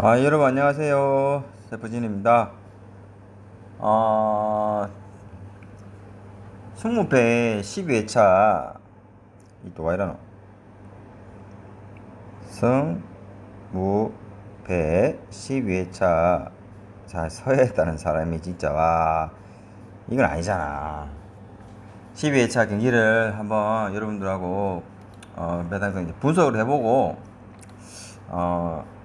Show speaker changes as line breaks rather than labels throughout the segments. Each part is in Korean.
아, 여러분 안녕하세요. 세프진입니다. 어, 승무패 12회차 이또 와 이러노? 승무패 12회차 자 서했다는 사람이 진짜 와 이건 아니잖아. 12회차 경기를 한번 여러분들하고 어, 매당성 이제 분석을 해보고 어,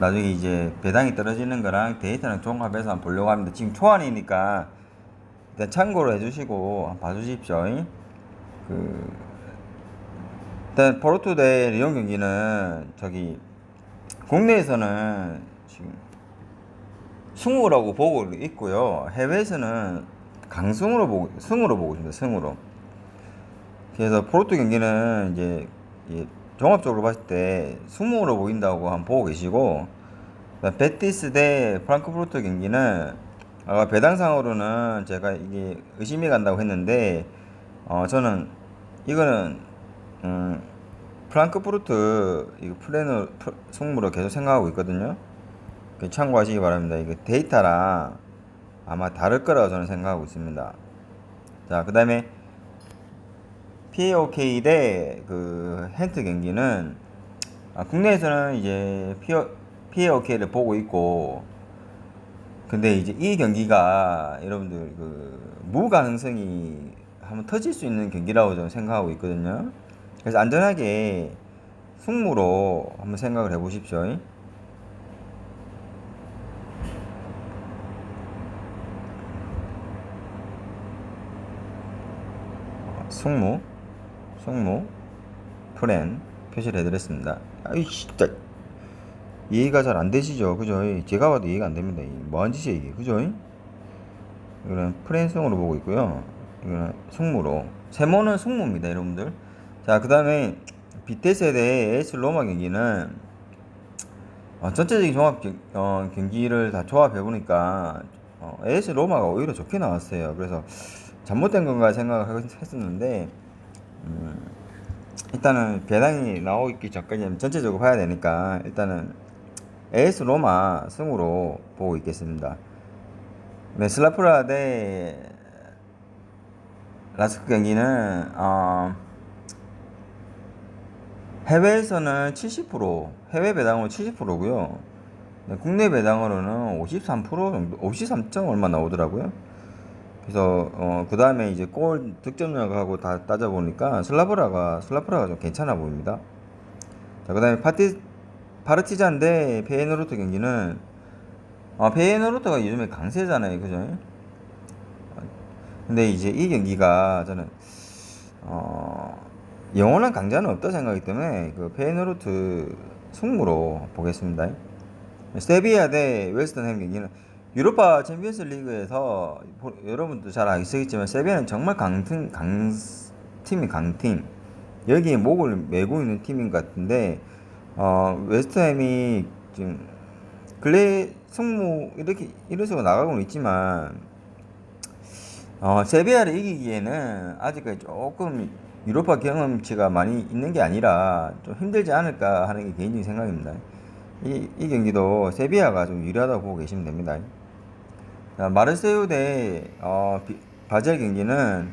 나중에 이제 배당이 떨어지는 거랑 데이터는 종합해서 한번 보려고 합니다. 지금 초안이니까 일단 참고로 해주시고 봐주십시오. 그 일단 포르투 대 리옹 경기는 저기 국내에서는 지금 승우라고 보고 있고요. 해외에서는 강승으로 보고 승으로 보고 있습니다. 승으로. 그래서 포르투 경기는 이제 이 종합적으로 봤을 때 승무로 보인다고 한번 보고 계시고 베티스 대 프랑크푸르트 경기는 아까 배당상으로는 제가 이게 의심이 간다고 했는데 어 저는 이거는 음 프랑크푸르트 이거 프- 승무로 계속 생각하고 있거든요. 그 참고하시기 바랍니다. 이거 데이터랑 아마 다를 거라고 저는 생각하고 있습니다. 자, 그 다음에 PAOK 대 그 헨트 경기는 아, 국내에서는 이제 PAOK를 보고 있고 근데 이제 이 경기가 여러분들 그 무가능성이 한번 터질 수 있는 경기라고 저는 생각하고 있거든요. 그래서 안전하게 승무로 한번 생각을 해보십시오. 승무, 승무, 프렌 표시를 해드렸습니다. 아이 진짜 이해가 잘 안 되시죠, 그죠? 제가 봐도 이해가 안 됩니다. 뭐한 짓이야 이게, 그죠? 이거는 프렌승으로 보고 있고요. 이거는 승무로. 세모는 승무입니다, 여러분들. 자, 그 다음에 비테스에 대해 에스 로마 경기는 어, 전체적인 종합 경, 어, 경기를 다 조합해 보니까 어, AS 로마가 오히려 좋게 나왔어요. 그래서 잘못된 건가 생각을 했었는데 음, 일단은 배당이 나오기 전까지 전체적으로 봐야 되니까 일단은 AS 로마 승으로 보고 있겠습니다. 네, 슬라프라 대 라스크 경기는 어, 해외에서는 70% 해외 배당으로 70%고요. 국내 배당으로는 53% 정도, 53점 얼마 나오더라고요. 그래서 어, 그 다음에 이제 골 득점력하고 다 따져 보니까 슬라브라가 슬라브라가 좀 괜찮아 보입니다. 자, 그 다음에 파티 파르티잔 대 페이노르트 경기는 어, 페이노르트가 요즘에 강세잖아요, 그죠? 근데 이제 이 경기가 저는 어, 영원한 강자는 없다 생각하기 때문에 그 페이노르트 승무로 보겠습니다. 세비야 대 웨스턴햄 경기는 유로파 챔피언스 리그에서 보- 여러분도 잘 아시겠지만 세비야는 정말 강팀 강팀이 강팀 여기에 목을 메고 있는 팀인 것 같은데 어 웨스트햄이 지금 근래 승무 이렇게 이런 식으로 나가고는 있지만 어 세비야를 이기기에는 아직까지 조금 유로파 경험치가 많이 있는 게 아니라 좀 힘들지 않을까 하는 게 개인적인 생각입니다. 이, 이 경기도 세비야가 좀 유리하다고 보고 계시면 됩니다. 자, 마르세유 대 어, 비- 바젤 경기는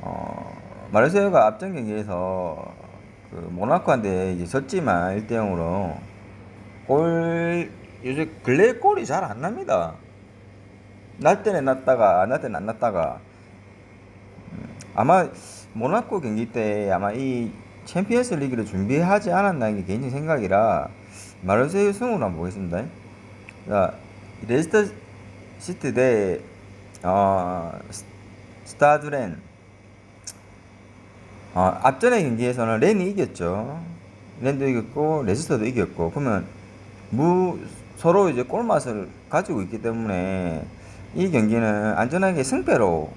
어, 마르세유가 앞전 경기에서 그 모나코한테 이제 졌지만 1대 0으로 골 요새 근래 골이 잘 안 납니다. 날 때는 났다가 안 날 때는 안 났다가 음, 아마 모나코 경기 때 아마 이 챔피언스 리그를 준비하지 않았나는 게 개인적인 생각이라 마르세유 승으로 한번 보겠습니다. 자, 레스터 시티 대 어, 스- 스타드 렌 어, 앞전의 경기에서는 렌이 이겼죠. 렌도 이겼고 레스터도 이겼고 그러면 무 서로 이제 골맛을 가지고 있기 때문에 이 경기는 안전하게 승패로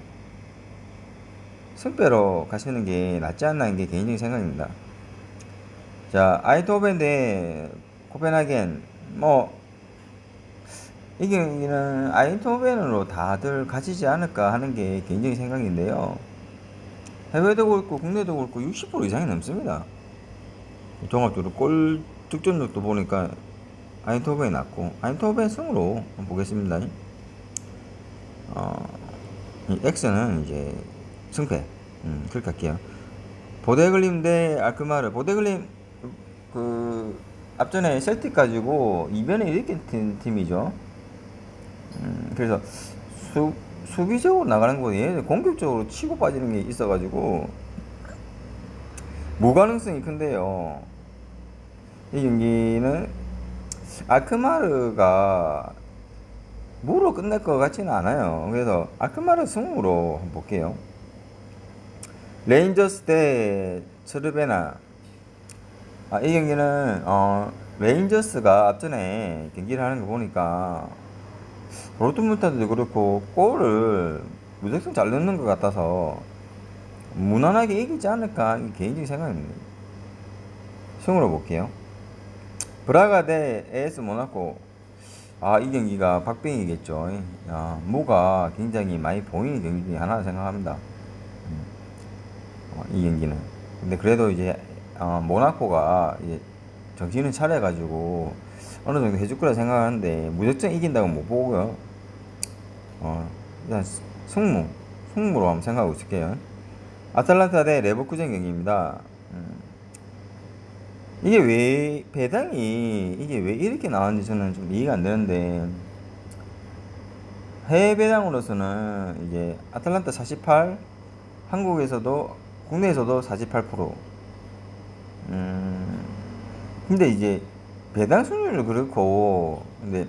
승패로 가시는 게 낫지 않나 하는 게 개인적인 생각입니다. 자, 아이토벤 대 코펜하겐 뭐 이 경기는 아이토벤으로 다들 가지지 않을까 하는 게 개인적인 생각인데요. 해외도 그렇고 국내도 그렇고 60% 이상이 넘습니다. 종합적으로 골 득점력도 보니까 아인토벤이 낮고 아인토벤 승으로 보겠습니다. 어, 이 X는 이제 승패 음, 그렇게 할게요. 보데글림 대 알크마르 보데글림 그 앞전에 셀틱 가지고 이변에 일으킨 팀이죠. 음, 그래서 수, 수비적으로 나가는 거보다 얘네 공격적으로 치고 빠지는 게 있어가지고 무가능성이 큰데요. 이 경기는 아크마르가 무로 끝낼 것 같지는 않아요. 그래서 아크마르 승으로 한번 볼게요. 레인저스 대 츠르베나. 아, 이 경기는 어, 레인저스가 앞전에 경기를 하는 거 보니까 도르트문트도 그렇고 골을 무작정 잘 넣는 것 같아서 무난하게 이기지 않을까 개인적인 생각입니다. 승으로 볼게요. 브라가 대 AS 모나코. 아, 이 경기가 박빙이겠죠. 야, 무가 굉장히 많이 보이는 경기 중에 하나 생각합니다. 음. 어, 이 경기는. 근데 그래도 이제 어, 모나코가 이제 정신을 차려가지고 어느 정도 해줄 거라 생각하는데 무작정 이긴다고 못 보고요. 어, 일단 승무, 승무로 한번 생각하고 있을게요. 아탈란타 대 레버쿠젠 경기입니다. 음. 이게 왜 배당이 이게 왜 이렇게 나왔는지 저는 좀 이해가 안 되는데 해외 배당으로서는 이제 아탈란타 48, 한국에서도 국내에서도 48%. 음. 근데 이제 배당 수율도 그렇고 근데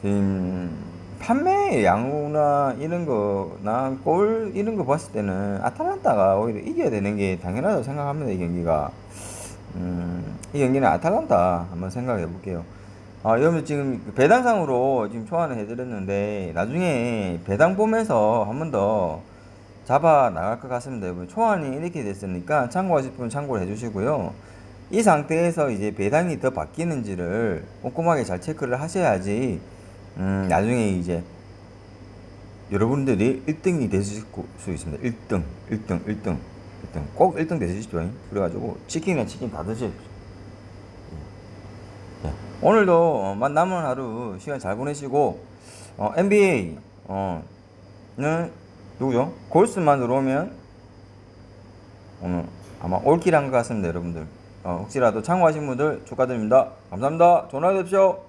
지금 판매 양호나 이런 거나 골 이런 거 봤을 때는 아탈란타가 오히려 이겨야 되는 게 당연하다고 생각합니다 이 경기가. 음, 이 경기는 아탈란타 한번 생각해 볼게요. 아 여러분 지금 배당상으로 지금 초안을 해드렸는데 나중에 배당 보면서 한 번 더 잡아 나갈 것 같습니다. 여러분 초안이 이렇게 됐으니까 참고하실 분 참고를 해주시고요 이 상태에서 이제 배당이 더 바뀌는지를 꼼꼼하게 잘 체크를 하셔야지 음, 나중에 이제 여러분들이 1등이 되실 수 있습니다. 1등, 1등, 1등, 1등. 꼭 1등 되시죠. 그래가지고 치킨이나 치킨 다 드십시오. 예. 오늘도 어, 만 남은 하루 시간 잘 보내시고 어, NBA 어, 는 누구죠? 골스만 들어오면 오늘 아마 올킬한 것 같습니다, 여러분들. 어, 혹시라도 참고하신 분들 축하드립니다. 감사합니다. 하루 되십시오.